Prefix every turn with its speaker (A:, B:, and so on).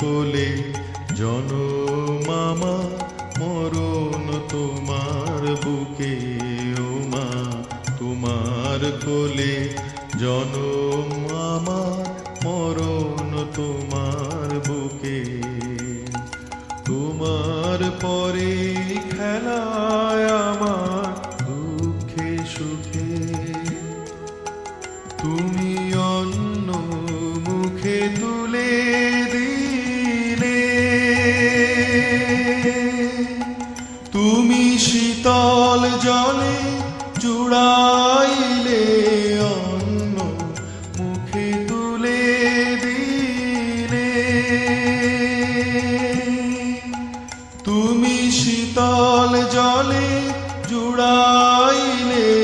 A: কোলে জনমামা, মরণ তোমার বুকে, ও মা, তোমার কোলে জনম আমার মরণ তোমার বুকে। তোমার পরে খেলায় আমার দুঃখে সুখে। তুমি তুলে দিলে। তুমি শীতল জলে জুড়াইলে অন্ন মুখে তুলে দিলে। তুমি শীতল জলে জুড়াইলে